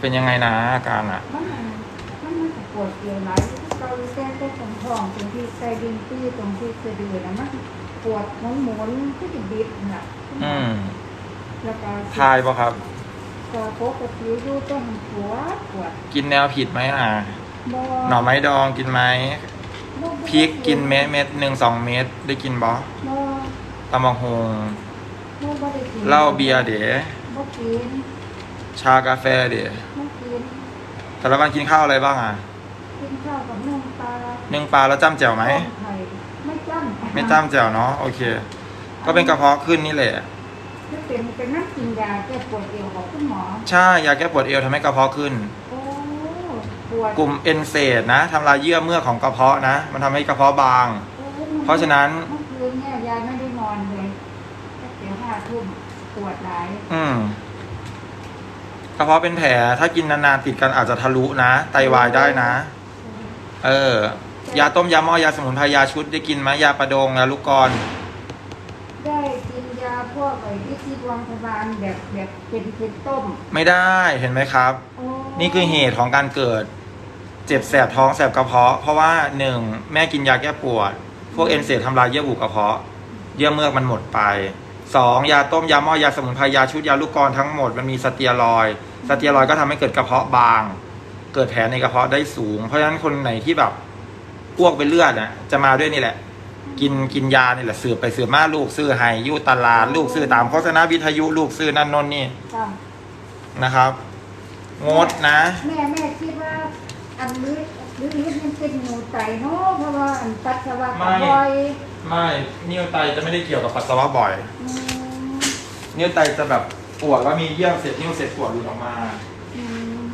เป็นยังไงนะอาการอะ มันมันมันปวดเกี่ยวหลายเราแก้ก็ตรงท้องตรงที่ใส่ดินปี้ตรงที่สะดือนะมันปวดหมุนหมุนๆที่จะบิดน่ะอืมแล้วก็ทายปะครับก็ปกติอยู่ต้องปวดปวดกินแนวผิดไหมอะบ่หน่อไม้ดองกินไหมพริกกินเม็ดเม็ดหนึ่งสองเม็ดได้กินบ่บ่ตำบักฮง บ่บ่ได้กินเหล้าเบียร์เดี๋ยบ่กินชากาแฟเดี๋ยบ่กินแต่ละวันกินข้าวอะไรบ้างอะกินข้าวกับนึ่งปลานึ่งปลาแล้วจ้ำแจ่วไหมต้ไข่ไม่จ้ำไม่จ้ำแจ่วเนาะโอเค ก็เป็นกระเพาะขึ้นนี่แหละถ้าเป็นเป็นนักกินยาแก้ปวดเอวของคุณหมอใช่ยาแก้ปวดเอวทำให้กระเพาะขึ้นโอ้ปวดกลุ่มเอนเซดนะทำลายเยื่อเมือกของกระเพาะนะ มันทำให้กระเพาะบางโอ้เพราะฉะนั้นเมื่อคืนเนี่ยยายไม่ได้นอนเลยตั้งแต่ห้า ทุ่มปวดหลายอืมกระเพาะเป็นแผลถ้ากินนานๆติดกันอาจจะทะลุนะ ไตวายได้นะ เออ ยาต้มยาหม้อยาสมุนไพรยาชุดได้กินไหมยาประดงยาลูกกรอนได้กินยาพวกไอ้ที่ที่โรงพยาบาลแบบแบบเป็นเป็นต้มไม่ได้เห็นไหมครับ โอ้นี่คือเหตุของการเกิด เจ็บแสบท้องแสบกระเพาะ เพราะว่าหนึ่งแม่กินยาแก้ปวด พวกเอนเซดทำลายเยื่อบุกระเพาะ เยื่อเมือกมันหมดไป สองยาต้มยาหม้อยาสมุนไพรยาชุดยาลูกกรอนทั้งหมดมันมีสเตียรอยด์สเตียรอยด์ก็ทำให้เกิดกระเพาะบาง เกิดแผลในกระเพาะได้สูง เพราะฉะนั้นคนไหนที่แบบอ้วกเป็นเลือดนะจะมาด้วยนี่แหละ กินกินยานี่แหละสืบไปสืบมาลูกซื้อให้อยูตลาดลูกซื้อตามโฆษณาวิทยุลูกซื้อนั่นนนนี่จ้ะนะครับงดนะ แม่แม่คิดว่าอันนี้ หรือนี้มันเป็นหนูไตเนาะเพราะว่าอันปัสสาวะไม่บ่อยไม่นิ้วไตจะไม่ได้เกี่ยวกับปัสสาวะบ่อย อืมนิ้วไตจะแบบปวดแล้วมีเยื่อเศษนิ้วเศษปวดหลุดออกมา อืม